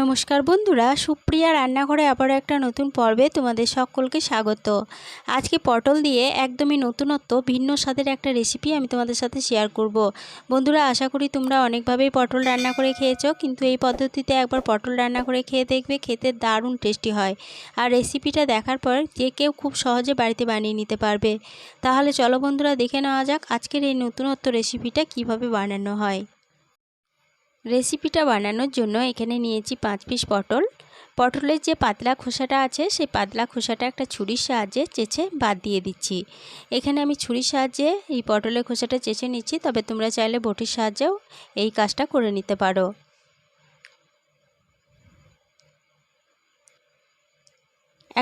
নমস্কার বন্ধুরা, সুপ্রিয়া রান্নাঘরে আবার একটা নতুন পর্বে তোমাদের সকলকে স্বাগত। আজকে পটল দিয়ে একদমই নতুনত্ব, ভিন্ন স্বাদের একটা রেসিপি আমি তোমাদের সাথে শেয়ার করব। বন্ধুরা, আশা করি তোমরা অনেকভাবেই পটল রান্না করে খেয়েছো, কিন্তু এই পদ্ধতিতে একবার পটল রান্না করে খেয়ে দেখবে, খেতে দারুণ টেস্টি হয়। আর রেসিপিটা দেখার পর যে কেউ খুব সহজে বাড়িতে বানিয়ে নিতে পারবে। তাহলে চলো বন্ধুরা, দেখে নেওয়া যাক আজকের এই নতুনত্ব রেসিপিটা কীভাবে বানানো হয়। রেসিপিটা বানানোর জন্য এখানে নিয়েছি পাঁচ পিস পটল। পটলের যে পাতলা খোসাটা আছে, সেই পাতলা খোসাটা একটা ছুরির সাহায্যে চেঁচে বাদ দিয়ে দিচ্ছি। এখানে আমি ছুরির সাহায্যে এই পটলের খোসাটা চেঁচে নিচ্ছি, তবে তোমরা চাইলে বটির সাহায্যেও এই কাজটা করে নিতে পারো।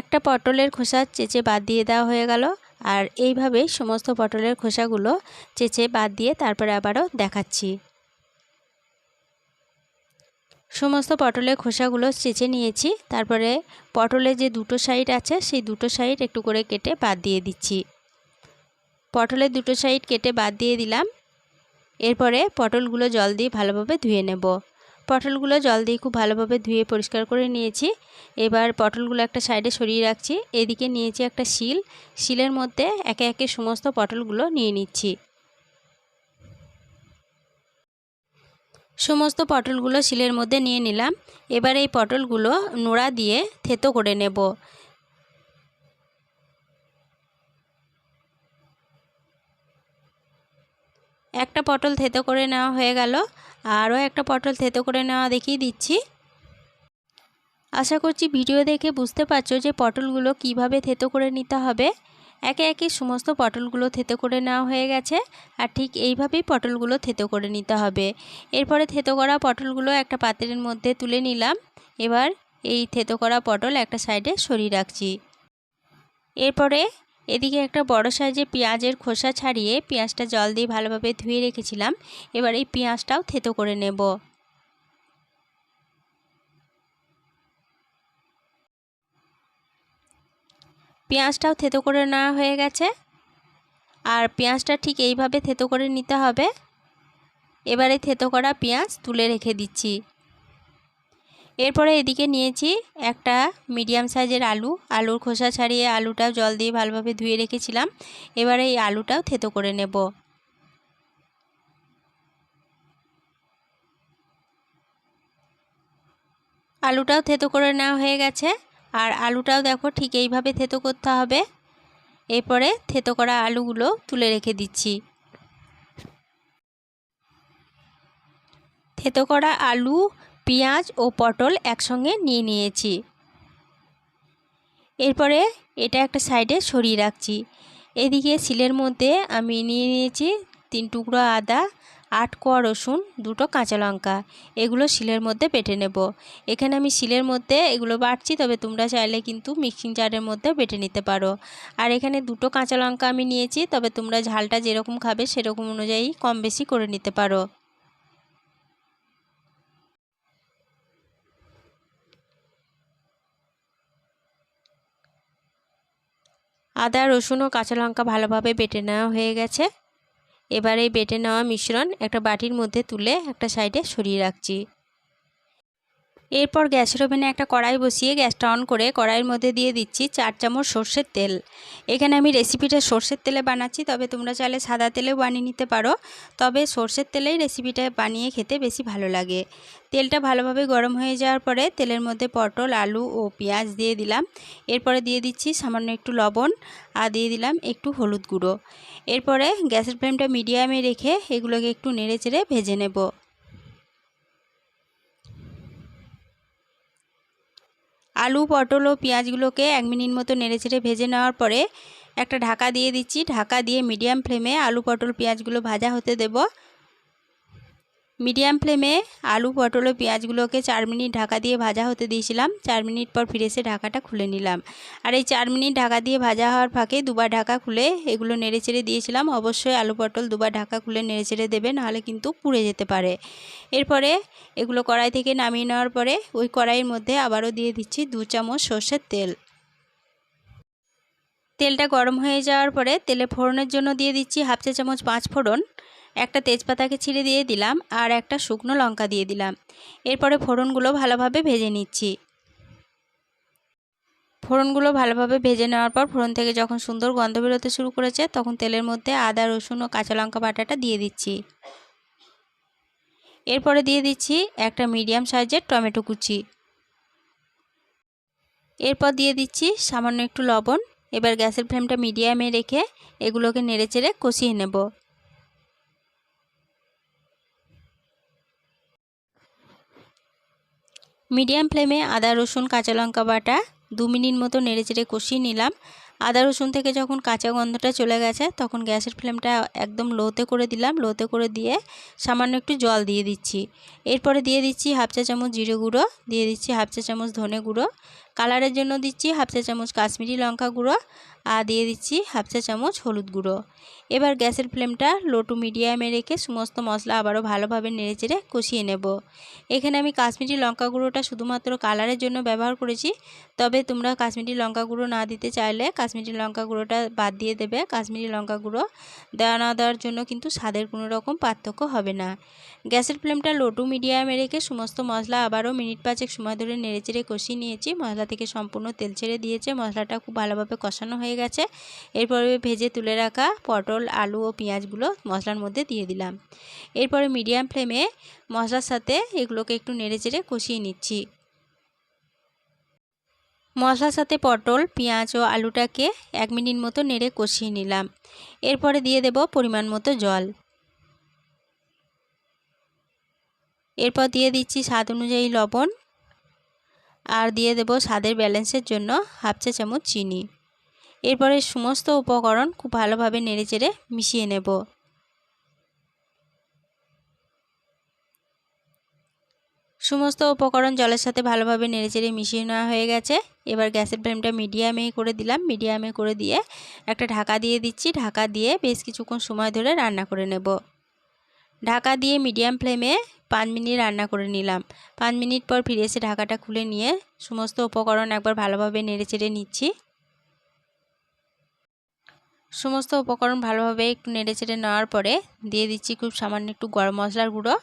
একটা পটলের খোসা চেঁচে বাদ দিয়ে দেওয়া হয়ে গেল, আর এইভাবে সমস্ত পটলের খোসাগুলো চেঁচে বাদ দিয়ে তারপরে আবারও দেখাচ্ছি। সমস্ত পটলের খোসাগুলো চেঁচে নিয়েছি। তারপরে পটলের যে দুটো সাইড আছে, সেই দুটো সাইড একটু করে কেটে বাদ দিয়ে দিচ্ছি। পটলের দুটো সাইড কেটে বাদ দিয়ে দিলাম। এরপরে পটলগুলো জল দিয়ে ভালোভাবে ধুয়ে নেব। পটলগুলো জল দিয়ে খুব ভালোভাবে ধুয়ে পরিষ্কার করে নিয়েছি। এবার পটলগুলো একটা সাইডে সরিয়ে রাখছি। এদিকে নিয়েছি একটা শিল। শিলের মধ্যে একে একে সমস্ত পটলগুলো নিয়ে নিচ্ছি। সমস্ত পটলগুলো শিলের মধ্যে নিয়ে নিলাম। এবার এই পটলগুলো নোড়া দিয়ে থেতো করে নেব। একটা পটল থেতো করে নেওয়া হয়ে গেল। আরও একটা পটল থেতো করে নেওয়া দেখিয়ে দিচ্ছি। আশা করছি ভিডিও দেখে বুঝতে পারছ যে পটলগুলো কীভাবে থেতো করে নিতে হবে। একে একে সমস্ত পটলগুলো থেতো করে নেওয়া হয়ে গেছে আর ঠিক এইভাবেই পটলগুলো থেতো করে নিতে হবে। এরপরে থেতো করা পটলগুলো একটা পাত্রের মধ্যে তুলে নিলাম। এবার এই থেতো করা পটল একটা সাইডে সরিয়ে রাখছি। এরপরে এদিকে একটা বড় সাইজে পেঁয়াজের খোসা ছাড়িয়ে পেঁয়াজটা জল দিয়ে ভালোভাবে ধুয়ে রেখেছিলাম। এবার এই পেঁয়াজটাও থেতো করে নেব। পেঁয়াজটাও থেতো করে নেওয়া হয়ে গেছে। আর পেঁয়াজটা ঠিক এইভাবে থেতো করে নিতে হবে। এবারে থেতো করা পেঁয়াজ তুলে রেখে দিচ্ছি। এরপরে এদিকে নিয়েছি একটা মিডিয়াম সাইজের আলু। আলুর খোসা ছাড়িয়ে আলুটাও জল দিয়ে ভালোভাবে ধুয়ে রেখেছিলাম। এবারে এই আলুটাও থেতো করে নেব। আলুটাও থেতো করে নেওয়া হয়ে গেছে। আর আলুটাও দেখো ঠিক এইভাবে থেতো করতে হবে। এরপরে থেতো করা আলুগুলো তুলে রেখে দিচ্ছি। থেতো করা আলু, পেঁয়াজ ও পটল একসঙ্গে নিয়ে নিয়েছি। এরপরে এটা একটা সাইডে সরিয়ে রাখছি। এদিকে শিলের মধ্যে আমি নিয়ে নিয়েছি তিন টুকরো আদা আট কোয়া রসুন, দুটো কাঁচা লঙ্কা। এগুলো শিলের মধ্যে বেটে নেব। এখানে আমি শিলের মধ্যে এগুলো বাটছি, তবে তোমরা চাইলে কিন্তু মিক্সিং জারের মধ্যে বেটে নিতে পারো। আর এখানে দুটো কাঁচা লঙ্কা আমি নিয়েছি, তবে তোমরা ঝালটা যেরকম খাবে সেরকম অনুযায়ী কম বেশি করে নিতে পারো। আদা, রসুন ও কাঁচা লঙ্কা ভালোভাবে বেটে নেওয়া হয়ে গেছে। এবার এই বেটে নেওয়া মিশ্রণ একটা বাটির মধ্যে তুলে একটা সাইডে সরিয়ে রাখছি। এরপর গ্যাসের ওভেনে একটা কড়াই বসিয়ে গ্যাসটা অন করে কড়াইয়ের মধ্যে দিয়ে দিচ্ছি চার চামচ সর্ষের তেল। এখানে আমি রেসিপিটা সর্ষের তেলে বানাচ্ছি, তবে তোমরা চাইলে সাদা তেলেও বানিয়ে নিতে পারো। তবে সর্ষের তেলেই রেসিপিটা বানিয়ে খেতে বেশি ভালো লাগে। তেলটা ভালোভাবে গরম হয়ে যাওয়ার পরে তেলের মধ্যে পটল, আলু ও পেঁয়াজ দিয়ে দিলাম। এরপরে দিয়ে দিচ্ছি সামান্য একটু লবণ আর দিয়ে দিলাম একটু হলুদ গুঁড়ো। এরপরে গ্যাসের ফ্লেমটা মিডিয়ামে রেখে এগুলোকে একটু নেড়ে চেড়ে ভেজে নেব। আলু, পটল ও পেঁয়াজগুলোকে এক মিনিট মতো নেড়েচেড়ে ভেজে নেওয়ার পরে একটা ঢাকা দিয়ে দিচ্ছি। ঢাকা দিয়ে মিডিয়াম ফ্লেমে আলু, পটল, পেঁয়াজগুলো ভাজা হতে দেব। মিডিয়াম ফ্লেমে আলু, পটল ও পেঁয়াজগুলোকে চার মিনিট ঢাকা দিয়ে ভাজা হতে দিয়েছিলাম। চার মিনিট পর ফিরে এসে ঢাকাটা খুলে নিলাম। আর এই চার মিনিট ঢাকা দিয়ে ভাজা হওয়ার ফাঁকে দুবার ঢাকা খুলে এগুলো নেড়ে চেড়ে দিয়েছিলাম। অবশ্যই আলু, পটল দুবার ঢাকা খুলে নেড়ে চেড়ে দেবে, নাহলে কিন্তু পুড়ে যেতে পারে। এরপরে এগুলো কড়াই থেকে নামিয়ে নেওয়ার পরে ওই কড়াইয়ের মধ্যে আবারও দিয়ে দিচ্ছি দু চামচ সর্ষের তেল। তেলটা গরম হয়ে যাওয়ার পরে তেলে ফোড়নের জন্য দিয়ে দিচ্ছি হাফ চা চামচ পাঁচ ফোড়ন। একটা তেজপাতাকে ছিঁড়ে দিয়ে দিলাম আর একটা শুকনো লঙ্কা দিয়ে দিলাম। এরপরে ফোড়নগুলো ভালোভাবে ভেজে নিচ্ছি। ফোড়নগুলো ভালোভাবে ভেজে নেওয়ার পর ফোড়ন থেকে যখন সুন্দর গন্ধ বেরোতে শুরু করেছে, তখন তেলের মধ্যে আদা, রসুন ও কাঁচা লঙ্কা বাটাটা দিয়ে দিচ্ছি। এরপরে দিয়ে দিচ্ছি একটা মিডিয়াম সাইজের টমেটো কুচি। এরপর দিয়ে দিচ্ছি সামান্য একটু লবণ। এবার গ্যাসের ফ্লেমটা মিডিয়ামে রেখে এগুলোকে নেড়েচেড়ে কষিয়ে নেব। মিডিয়াম ফ্লেমে আদা, রসুন, কাঁচা লঙ্কা বাটা দু মিনিট মতো নেড়ে চেড়ে কষিয়ে নিলাম। আদা, রসুন থেকে যখন কাঁচা গন্ধটা চলে গেছে, তখন গ্যাসের ফ্লেমটা একদম লোতে করে দিলাম। লোতে করে দিয়ে সামান্য একটু জল দিয়ে দিচ্ছি। এরপরে দিয়ে দিচ্ছি হাফ চা চামচ জিরে গুঁড়ো, দিয়ে দিচ্ছি হাফ চা চামচ ধনে গুঁড়ো কালারের জন্য দিচ্ছি হাফ চা চামচ কাশ্মীরি লঙ্কা গুঁড়ো, আর দিয়ে দিচ্ছি হাফ চা চামচ হলুদ গুঁড়ো। এবার গ্যাসের ফ্লেমটা লো টু মিডিয়ামে রেখে সমস্ত মশলা আবারও ভালোভাবে নেড়েচেড়ে কষিয়ে নেব। এখানে আমি কাশ্মীরি লঙ্কা গুঁড়োটা শুধুমাত্র কালারের জন্য ব্যবহার করেছি, তবে তোমরা কাশ্মীরি লঙ্কা গুঁড়ো না দিতে চাইলে কাশ্মীরি লঙ্কা গুঁড়োটা বাদ দিয়ে দেবে। কাশ্মীরি লঙ্কা গুঁড়ো দেওয়া না দেওয়ার জন্য কিন্তু স্বাদের কোনো রকম পার্থক্য হবে না। গ্যাসের ফ্লেমটা লো টু মিডিয়ামে রেখে সমস্ত মশলা আবারও মিনিট পাঁচেক সময় ধরে নেড়েচেড়ে কষিয়ে নিয়েছি। মশলা থেকে সম্পূর্ণ তেল ছেড়ে দিয়েছে। মশলাটা খুব ভালোভাবে কষানো হয়ে গেছে। এরপরে ভেজে তুলে রাখা পটল, আলু ও পেঁয়াজগুলো মশলার মধ্যে দিয়ে দিলাম। এরপরে মিডিয়াম ফ্লেমে মশলার সাথে এগুলোকে একটু নেড়ে চেড়ে কষিয়ে নিচ্ছি। মশলার সাথে পটল, পেঁয়াজ ও আলুটাকে এক মিনিট মতো নেড়ে কষিয়ে নিলাম। এরপরে দিয়ে দেব পরিমাণ মতো জল। এরপর দিয়ে দিচ্ছি স্বাদ অনুযায়ী লবণ। আর দিয়ে দেব স্বাদের ব্যালেন্সের জন্য হাফ চা চামচ চিনি। এরপরে সমস্ত উপকরণ খুব ভালোভাবে নেড়েচেড়ে মিশিয়ে নেব। সমস্ত উপকরণ জলের সাথে ভালোভাবে নেড়েচেড়ে মিশিয়ে নেওয়া হয়ে গেছে। এবার গ্যাসের ফ্লেমটা মিডিয়ামে করে দিলাম। মিডিয়ামে করে দিয়ে একটা ঢাকা দিয়ে দিচ্ছি। ঢাকা দিয়ে বেশ কিছুক্ষণ সময় ধরে রান্না করে নেব। ঢাকা দিয়ে মিডিয়াম ফ্লেমে পাঁচ মিনিট রান্না করে নিলাম। পাঁচ মিনিট পর ফিরে এসে ঢাকাটা খুলে নিয়ে সমস্ত উপকরণ একবার ভালোভাবে নেড়ে চেড়ে নিচ্ছি। সমস্ত উপকরণ ভালোভাবে একটু নেড়ে চেড়ে নেওয়ার পরে দিয়ে দিচ্ছি খুব সামান্য একটু গরম মশলার গুঁড়ো।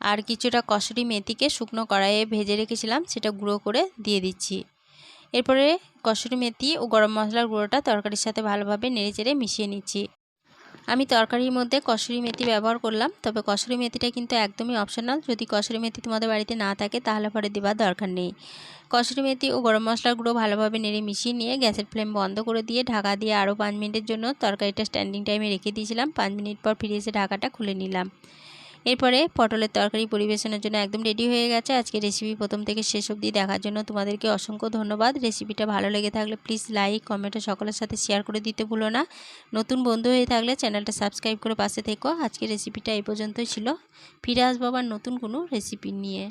আর কিছুটা কসুরি মেথিকে শুকনো কড়াইয়ে ভেজে রেখেছিলাম, সেটা গুঁড়ো করে দিয়ে দিচ্ছি। এরপরে কসুরি মেথি ও গরম মশলার গুঁড়োটা তরকারির সাথে ভালোভাবে নেড়ে চেড়ে মিশিয়ে নিচ্ছি। আমি তরকারির মধ্যে কসুরি মেথি ব্যবহার করলাম, তবে কসুরি মেথিটা কিন্তু একদমই অপশনাল যদি কসুরি মেথি তোমাদের বাড়িতে না থাকে, তাহলে পরে দেওয়ার দরকার নেই। কসুরি মেথি ও গরম মশলার গুঁড়ো ভালোভাবে নেড়ে মিশিয়ে নিয়ে গ্যাসের ফ্লেম বন্ধ করে দিয়ে ঢাকা দিয়ে আরও পাঁচ মিনিটের জন্য তরকারিটা স্ট্যান্ডিং টাইমে রেখে দিয়েছিলাম। পাঁচ মিনিট পর ফিরে এসে ঢাকাটা খুলে নিলাম। এরপরে পটলের তরকারি পরিবেশনের জন্য একদম রেডি হয়ে গেছে। আজকে রেসিপি প্রথম থেকে শেষ অবধি দেখার জন্য তোমাদেরকে অসংখ্য ধন্যবাদ। রেসিপিটা ভালো লেগে থাকলে প্লিজ লাইক কমেন্ট সকলের সাথে শেয়ার করে দিতে ভুলো না। নতুন বন্ধু হয়ে থাকলে চ্যানেলটা সাবস্ক্রাইব করে পাশে থেকো। আজকে রেসিপিটা এই পর্যন্তই ছিল। ফিরে আসব আবার নতুন কোনো রেসিপি নিয়ে।